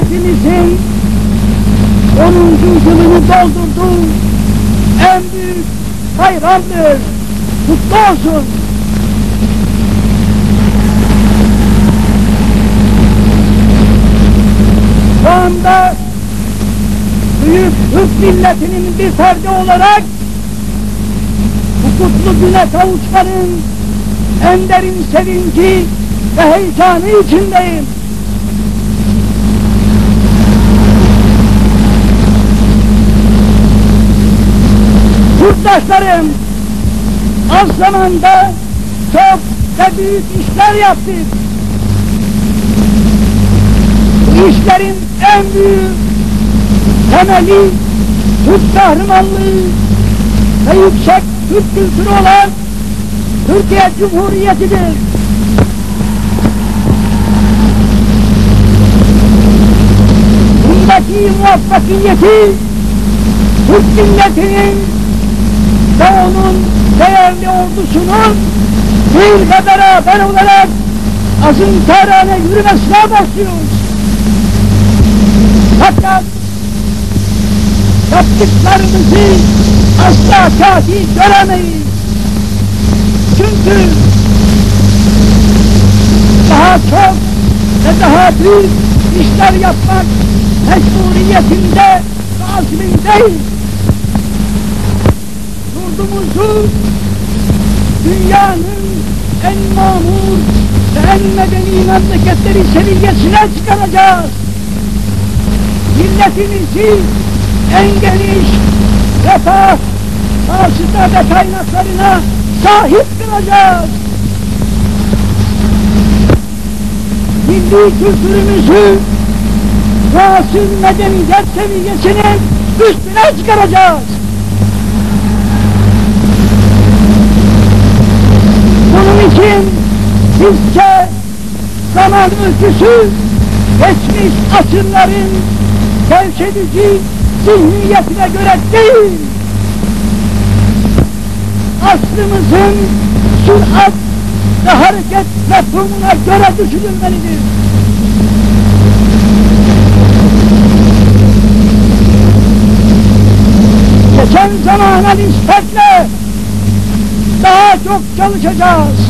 milletimizin 10. yılını doldurdu. En büyük bayramdır. Kutlu olsun. Şu anda büyük Türk milletinin bir ferdi olarak bu kutlu güne kavuşmanın en derin sevinci ve heyecanı içindeyim. Yurttaşlarım, az zamanda çok ve büyük işler yaptık. Bu işlerin en büyük temeli Türk kahramanlığı ve yüksek Türk kültürü olan Türkiye Cumhuriyeti'dir. Bundaki muvaffakiyeti Türk milletinin ve onun değerli ordusunun bir ve beraber olarak azın tarihine yürümesine başlıyoruz. Fakat yaptıklarımızı asla kafi göremeyiz. Çünkü daha çok ve daha büyük işler yapmak mecburiyetinde ve azmindeyiz. Yurdumuzu dünyanın en mamur ve en medeni memleketleri seviyesine çıkaracağız. Milletimizi en geniş refah, vasıta ve kaynaklarına sahip kılacağız. Milli kültürümüzü vasıl medeniyet seviyesinin üstüne çıkaracağız. Bunun için bizce zaman öyküsü geçmiş asırların gevşedici zihniyetine göre değil, aslımızın sürat ve hareket mefhumuna göre düşünülmelidir. Geçen zamana nispetle daha çok çalışacağız.